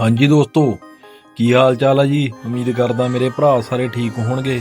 ਹਾਂਜੀ ਦੋਸਤੋ, ਕੀ ਹਾਲ ਚਾਲ ਆ ਜੀ? ਉਮੀਦ ਕਰਦਾ ਮੇਰੇ ਭਰਾ ਸਾਰੇ ਠੀਕ ਹੋਣਗੇ।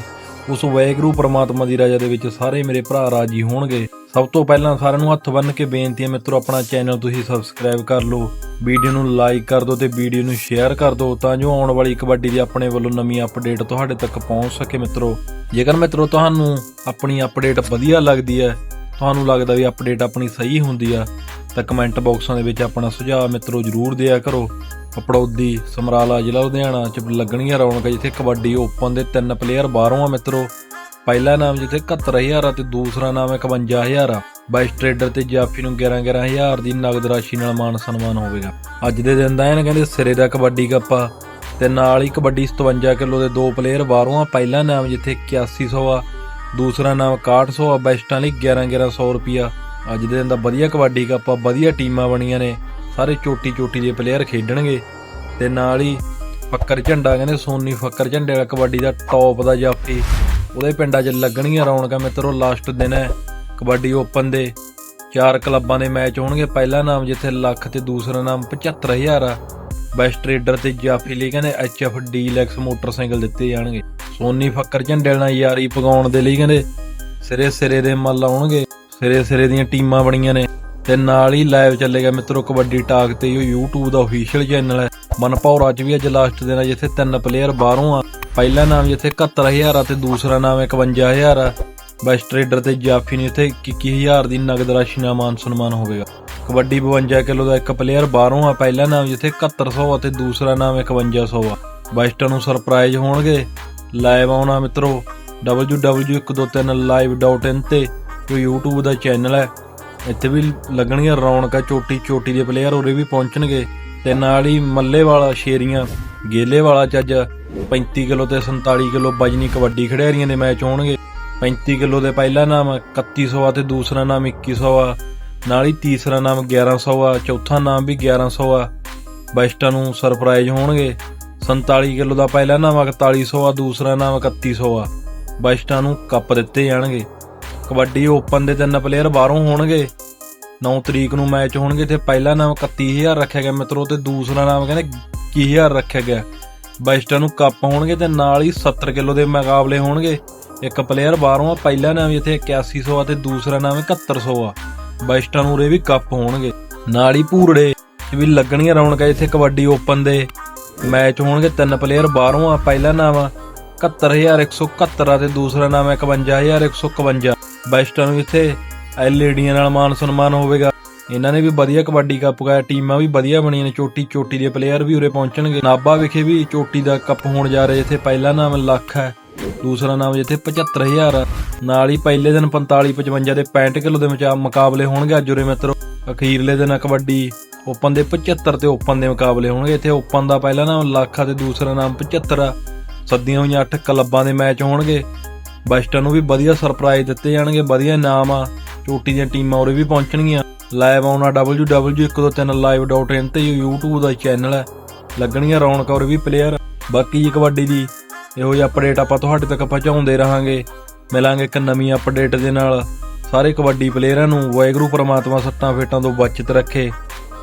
ਉਸ ਵੈਗਰੂ ਪ੍ਰਮਾਤਮਾ ਦੀ ਰਜ਼ਾ ਦੇ ਵਿੱਚ ਸਾਰੇ ਮੇਰੇ ਭਰਾ ਰਾਜੀ ਹੋਣਗੇ। ਸਭ ਤੋਂ ਪਹਿਲਾਂ ਸਾਰਿਆਂ ਨੂੰ ਹੱਥ ਬੰਨ੍ਹ ਕੇ ਬੇਨਤੀ ਹੈ ਮਿੱਤਰੋ, ਆਪਣਾ ਚੈਨਲ ਤੁਸੀਂ ਸਬਸਕ੍ਰਾਈਬ ਕਰ ਲਓ। ਵੀਡੀਓ ਨੂੰ ਲਾਈਕ ਕਰ ਦਿਓ ਤੇ ਵੀਡੀਓ ਨੂੰ ਸ਼ੇਅਰ ਕਰ ਦਿਓ ਤਾਂ ਜੋ ਆਉਣ ਵਾਲੀ ਕਬੱਡੀ ਦੀ ਆਪਣੇ ਵੱਲੋਂ ਨਵੀਂ ਅਪਡੇਟ ਤੁਹਾਡੇ ਤੱਕ ਪਹੁੰਚ ਸਕੇ ਮਿੱਤਰੋ। ਜੇਕਰ ਮਿੱਤਰੋ ਤੁਹਾਨੂੰ ਆਪਣੀ ਅਪਡੇਟ ਵਧੀਆ ਲੱਗਦੀ ਹੈ, ਤੁਹਾਨੂੰ ਲੱਗਦਾ ਵੀ ਅਪਡੇਟ ਆਪਣੀ ਸਹੀ ਹੁੰਦੀ ਆ ਤਾਂ ਕਮੈਂਟ ਬਾਕਸਾਂ ਦੇ ਵਿੱਚ ਆਪਣਾ ਸੁਝਾਅ ਮਿੱਤਰੋ ਜਰੂਰ ਦਿਆ ਕਰੋ। ਪਪੜੌਦੀ ਸਮਰਾਲਾ ਜ਼ਿਲ੍ਹਾ ਲੁਧਿਆਣਾ ਚ ਲੱਗਣਗੀਆਂ ਰੌਣਕਾਂ ਜਿੱਥੇ ਕਬੱਡੀ ਓਪਨ ਦੇ ਤਿੰਨ ਪਲੇਅਰ ਬਾਹਰੋਂ ਆ ਮਿੱਤਰੋ। ਪਹਿਲਾ ਨਾਮ ਜਿੱਥੇ 71000 ਆ ਤੇ ਦੂਸਰਾ ਨਾਮ 51000 ਆ। ਬਾਈਸ ਟ੍ਰੇਡਰ ਤੇ ਜਾਫੀ ਨੂੰ 11 11000 ਦੀ ਨਗਦ ਰਾਸ਼ੀ ਨਾਲ ਮਾਨ ਸਨਮਾਨ ਹੋਵੇਗਾ। ਅੱਜ ਦੇ ਦਿਨ ਦਾ ਇਹਨਾਂ ਕਹਿੰਦੇ ਸਿਰੇ ਦਾ ਕਬੱਡੀ ਕੱਪ ਆ। ਤੇ ਨਾਲ ਹੀ ਕਬੱਡੀ 57 ਕਿਲੋ ਦੇ ਦੋ ਪਲੇਅਰ ਬਾਹਰੋਂ ਆ। ਪਹਿਲਾ ਨਾਮ ਜਿੱਥੇ 8100 ਆ, ਦੂਸਰਾ ਨਾਮ 6100 ਆ ਬੈਸਟਾਂ ਲਈ 11 1100 ਰੁਪਿਆ ਅੱਜ ਦੇ ਦਿਨ ਦਾ ਵਧੀਆ ਕਬੱਡੀ ਕੱਪ ਆ, ਵਧੀਆ ਟੀਮਾਂ ਬਣੀਆਂ ਨੇ। ਸਾਰੇ ਚੋਟੀ ਚੋਟੀ ਦੇ ਪਲੇਅਰ ਖੇਡਣਗੇ। ਤੇ ਨਾਲ ਹੀ ਫੱਕਰ ਝੰਡਾ, ਕਹਿੰਦੇ ਸੋਨੀ ਫੱਕਰ ਝੰਡੇ ਵਾਲਾ ਕਬੱਡੀ ਦਾ ਟੌਪ ਦਾ ਜਾਫੀ। ਉਹਦੇ ਪਿੰਡਾਂ 'ਚ ਲੱਗਣਗੀਆਂ ਰੌਣਕਾਂ ਮਿੱਤਰੋ ਲਾਸਟ ਦਿਨ ਹੈ ਕਬੱਡੀ ਓਪਨ ਦੇ। ਚਾਰ ਕਲੱਬਾਂ ਦੇ ਮੈਚ ਹੋਣਗੇ। ਪਹਿਲਾ ਨਾਮ ਜਿੱਥੇ ਲੱਖ ਤੇ ਦੂਸਰਾ ਨਾਮ 75000 ਆ। ਬੈਸਟ ਟ੍ਰੇਡਰ ਤੇ ਜਾਫੀ ਲਈ ਕਹਿੰਦੇ ਐਚਐਫ ਡੀਲੈਕਸ ਮੋਟਰਸਾਈਕਲ ਦਿੱਤੇ ਜਾਣਗੇ। ਸੋਨੀ ਫੱਕਰ ਝੰਡੇ ਨਾਲ ਯਾਰੀ ਪਗਾਉਣ ਦੇ ਲਈ ਕਹਿੰਦੇ ਸਿਰੇ ਸਿਰੇ ਦੇ ਮੱਲ ਆਉਣਗੇ। ਸਿਰੇ ਸਿਰੇ ਦੀਆਂ ਟੀਮਾਂ ਬਣੀਆਂ ਨੇ ਤੇ ਨਾਲ ਹੀ ਲਾਈਵ ਚੱਲੇਗਾ ਮਿੱਤਰੋ ਕਬੱਡੀ ਟਾਕ ਤੇ ਇਹ YouTube ਦਾ ਅਫੀਸ਼ੀਅਲ ਚੈਨਲ ਹੈ। ਮਨਪੌਰਾ ਚ ਵੀ ਅੱਜ ਲਾਸਟ ਦਿਨ ਆ, ਜਿੱਥੇ ਤਿੰਨ ਪਲੇਅਰ ਬਾਹਰੋਂ ਆ। ਪਹਿਲਾ ਨਾਮ ਜਿੱਥੇ 71000 ਆ ਤੇ ਦੂਸਰਾ ਨਾਮ 51000 ਆ। ਬੈਸਟ ਟ੍ਰੇਡਰ ਤੇ ਜਾਫੀ ਨੂੰ ਇੱਥੇ 21000 ਦੀ ਨਗਦ ਰਾਸ਼ੀ ਨਾਲ ਮਾਨ ਸਨਮਾਨ ਹੋਵੇਗਾ ਕਬੱਡੀ 52 ਕਿਲੋ ਦਾ ਇੱਕ ਪਲੇਅਰ ਬਾਹਰੋਂ ਆ, ਪਹਿਲਾ ਨਾਮ ਜਿੱਥੇ 7100 ਆ ਤੇ ਦੂਸਰਾ ਨਾਮ 5100 ਆ। ਬੈਸਟਾਂ ਨੂੰ ਸਰਪ੍ਰਾਈਜ਼ ਹੋਣਗੇ। ਲਾਈਵ ਆਉਣਾ ਮਿੱਤਰੋ। www123live.in ਤੇ ਜੋ YouTube ਦਾ ਚੈਨਲ ਹੈ, ਇੱਥੇ ਵੀ ਲੱਗਣਗੀਆਂ ਰੌਣਕਾਂ ਚੋਟੀ ਚੋਟੀ ਦੇ ਪਲੇਅਰ ਉਰੇ ਵੀ ਪਹੁੰਚਣਗੇ ਤੇ ਨਾਲ ਹੀ ਮੱਲੇ ਵਾਲਾ ਸ਼ੇਰੀਆਂ, ਗੇਲੇ ਵਾਲਾ ਚੱਜ ਅੱਜ 35 ਕਿਲੋ ਤੇ 47 ਕਿਲੋ ਵਜਨੀ ਕਬੱਡੀ ਖਿਡਾਰੀਆਂ ਦੇ ਮੈਚ ਹੋਣਗੇ। 35 ਕਿਲੋ ਦੇ ਪਹਿਲਾ ਨਾਮ 3100 ਆ ਤੇ ਦੂਸਰਾ ਨਾਮ 2100 ਆ, ਨਾਲ ਹੀ ਤੀਸਰਾ ਨਾਮ 1100 ਆ, ਚੌਥਾ ਨਾਮ ਵੀ 1100 ਆ। ਬੈਸਟਾਂ ਨੂੰ ਸਰਪ੍ਰਾਈਜ਼ ਹੋਣਗੇ। 47 ਕਿਲੋ ਦਾ ਪਹਿਲਾ ਨਾਮ 4100 ਆ, ਦੂਸਰਾ ਨਾਮ 3100 ਆ। ਬੈਸਟਾਂ ਨੂੰ ਕੱਪ ਦਿੱਤੇ ਜਾਣਗੇ। ਕਬੱਡੀ ਓਪਨ ਦੇ ਤਿੰਨ ਪਲੇਅਰ ਬਾਹਰੋਂ ਹੋਣਗੇ। 9 ਤਰੀਕ ਨੂੰ ਮੈਚ ਹੋਣਗੇ। ਇੱਥੇ ਪਹਿਲਾ ਨਾਮ 31000 ਰੱਖਿਆ ਗਿਆ ਮਿੱਤਰੋ ਤੇ ਦੂਸਰਾ ਨਾਮ ਕਹਿੰਦੇ 21000 ਰੱਖਿਆ ਗਿਆ। ਬੈਸਟਾਂ ਨੂੰ ਕੱਪ ਹੋਣਗੇ ਤੇ ਨਾਲ ਹੀ 70 ਕਿਲੋ ਦੇ ਮੁਕਾਬਲੇ ਹੋਣਗੇ। ਇੱਕ ਪਲੇਅਰ ਬਾਹਰੋਂ ਆ, ਪਹਿਲਾ ਨਾਮ ਜਿੱਥੇ 8100 ਆ ਤੇ ਦੂਸਰਾ ਨਾਮ 7100 ਆ। ਬੈਸਟਾਂ ਨੂੰ ਉਰੇ ਵੀ ਕੱਪ ਹੋਣਗੇ। ਨਾਲ ਹੀ ਭੂਰੜੇ ਵੀ ਲੱਗਣੀਆਂ ਰੌਣਕਾਂ ਇੱਥੇ ਕਬੱਡੀ ਓਪਨ ਦੇ। ਮੈਚ ਹੋਣਗੇ ਤਿੰਨ ਪਲੇਅਰ ਬਾਹਰੋਂ ਆ, ਪਹਿਲਾ ਨਾਮ 71171 ਆ ਤੇ ਦੂਸਰਾ ਨਾਮ 51151 ਬੈਸਟਾਂ ਨੂੰ ਇੱਥੇ ਐਲਈਡੀਆਂ ਨਾਲ ਮਾਨ ਸਨਮਾਨ ਹੋਵੇਗਾ। ਇਹਨਾਂ ਨੇ ਵੀ ਵਧੀਆ ਕਬੱਡੀ ਕੱਪ ਗਾਇਆ ਟੀਮਾਂ ਵੀ ਵਧੀਆ ਬਣੀਆਂ ਨੇ, ਚੋਟੀ ਚੋਟੀ ਦੇ ਪਲੇਅਰ ਵੀ ਉਰੇ ਪਹੁੰਚਣਗੇ। ਨਾਬਾ ਵਿਖੇ ਵੀ ਚੋਟੀ ਦਾ ਕੱਪ ਹੋਣ ਜਾ ਰਿਹਾ, ਜਿੱਥੇ ਪਹਿਲਾ ਨਾਮ ਲੱਖ ਹੈ, ਦੂਸਰਾ ਨਾਮ ਜਿੱਥੇ 75000 ਨਾਲ ਹੀ ਪਹਿਲੇ ਦਿਨ 45 55 ਦੇ 65 ਕਿਲੋ ਦੇ ਮੁਕਾਬਲੇ ਹੋਣਗੇ ਅੱਜ ਉਰੇ ਮਿੱਤਰੋ। ਅਖੀਰਲੇ ਦਿਨ ਕਬੱਡੀ, ਓਪਨ ਦੇ 75 ਤੇ ਓਪਨ ਦੇ ਮੁਕਾਬਲੇ ਹੋਣਗੇ। ਇੱਥੇ ਓਪਨ ਦਾ ਪਹਿਲਾ ਨਾਮ ਲੱਖ ਤੇ ਦੂਸਰਾ ਨਾਮ 75 ਆ। ਸੱਦੀਆਂ ਹੋਈਆਂ 8 ਕਲੱਬਾਂ ਦੇ ਮੈਚ ਹੋਣਗੇ। ਬੈਸਟਾਂ ਨੂੰ ਵੀ ਵਧੀਆ ਸਰਪ੍ਰਾਈਜ਼ ਦਿੱਤੇ ਜਾਣਗੇ, ਵਧੀਆ ਇਨਾਮ ਆ। ਚੋਟੀ ਦੀਆਂ ਟੀਮਾਂ ਉਰੇ ਵੀ ਪਹੁੰਚਣਗੀਆਂ। ਲਾਈਵ ਆਉਣਾ www123live.in ਤੇ YouTube ਦਾ ਚੈਨਲ ਹੈ ਲੱਗਣਗੀਆਂ ਰੌਣਕਾਂ ਉਰੇ ਵੀ ਪਲੇਅਰ ਬਾਕੀ ਜੀ ਕਬੱਡੀ ਦੀ ਇਹੋ ਜਿਹੀ ਅਪਡੇਟ ਆਪਾਂ ਤੁਹਾਡੇ ਤੱਕ ਪਹੁੰਚਾਉਂਦੇ ਰਹਾਂਗੇ। ਮਿਲਾਂਗੇ ਇੱਕ ਨਵੀਂ ਅਪਡੇਟ ਦੇ ਨਾਲ। ਸਾਰੇ ਕਬੱਡੀ ਪਲੇਅਰਾਂ ਨੂੰ, ਵਾਹਿਗੁਰੂ ਪ੍ਰਮਾਤਮਾ ਸੱਟਾਂ ਫੇਟਾਂ ਤੋਂ ਬਚਤ ਰੱਖੇ।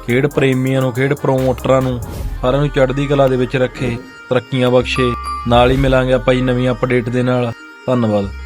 ਖੇਡ ਪ੍ਰੇਮੀਆਂ ਨੂੰ, ਖੇਡ ਪ੍ਰੋਮੋਟਰਾਂ ਨੂੰ, ਸਾਰਿਆਂ ਨੂੰ ਚੜ੍ਹਦੀ ਕਲਾ ਦੇ ਵਿੱਚ ਰੱਖੇ। ਤਰੱਕੀਆਂ ਬਖਸ਼ੇ। ਨਾਲ ਹੀ ਮਿਲਾਂਗੇ ਆਪਾਂ ਜੀ ਨਵੀਂ ਅਪਡੇਟ ਦੇ ਨਾਲ। ਧੰਨਵਾਦ।